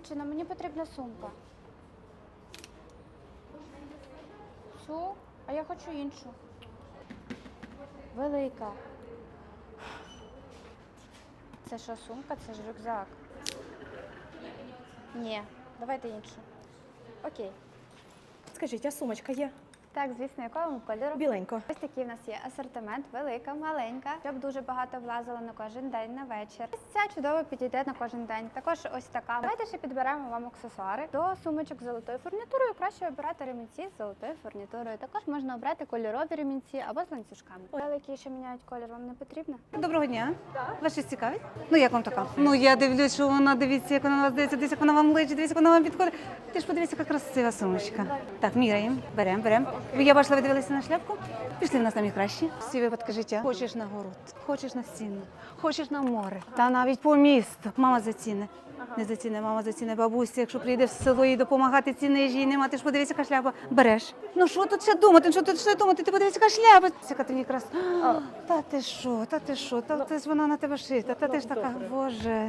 Дівчина, мені потрібна сумка. Цю? А я хочу іншу. Велика. Це що, сумка? Це ж рюкзак. Ні, давайте іншу. Окей. Скажіть, а сумочка є? Так, звісно, якого кольору? Біленько. Ось такий в нас є асортимент, велика, маленька, щоб дуже багато влазило на кожен день на вечір. Ось ця чудово підійде на кожен день. Також ось така. Давайте ще підберемо вам аксесуари. До сумочок з золотою фурнітурою краще обирати ремінці з золотою фурнітурою. Також можна обрати кольорові ремінці або з ланцюжками. Великі, що міняють колір, вам не потрібно? Доброго дня. Вас щось цікавить? Ну як вам така? Ну я дивлюсь, що вона дивіться, як вона на вас дивиться, дивіться, як вона вам личить, дивіться, як вона вам підходить. Ти ж подивіться, яка красива сумочка. Так, міряємо, беремо, беремо. Я бачила, ви дивилися на шляпку? Пішли в нас самі кращі. Всі випадки життя. Хочеш на город, хочеш на стіну, хочеш на море, та навіть по місту. Мама заціни. Не заціни, мама заціни бабусі. Якщо прийде в село їй допомагати, ціни їй нема. Ти ж подивися, яка шляпа. Береш. Ну що тут ще думати? Що тут ще думати? Ти подивися, яка шляпа. Яка ти якраз. Та ти що, та ти що? Та ти ж вона на тебе шита. Та ти ж така, боже.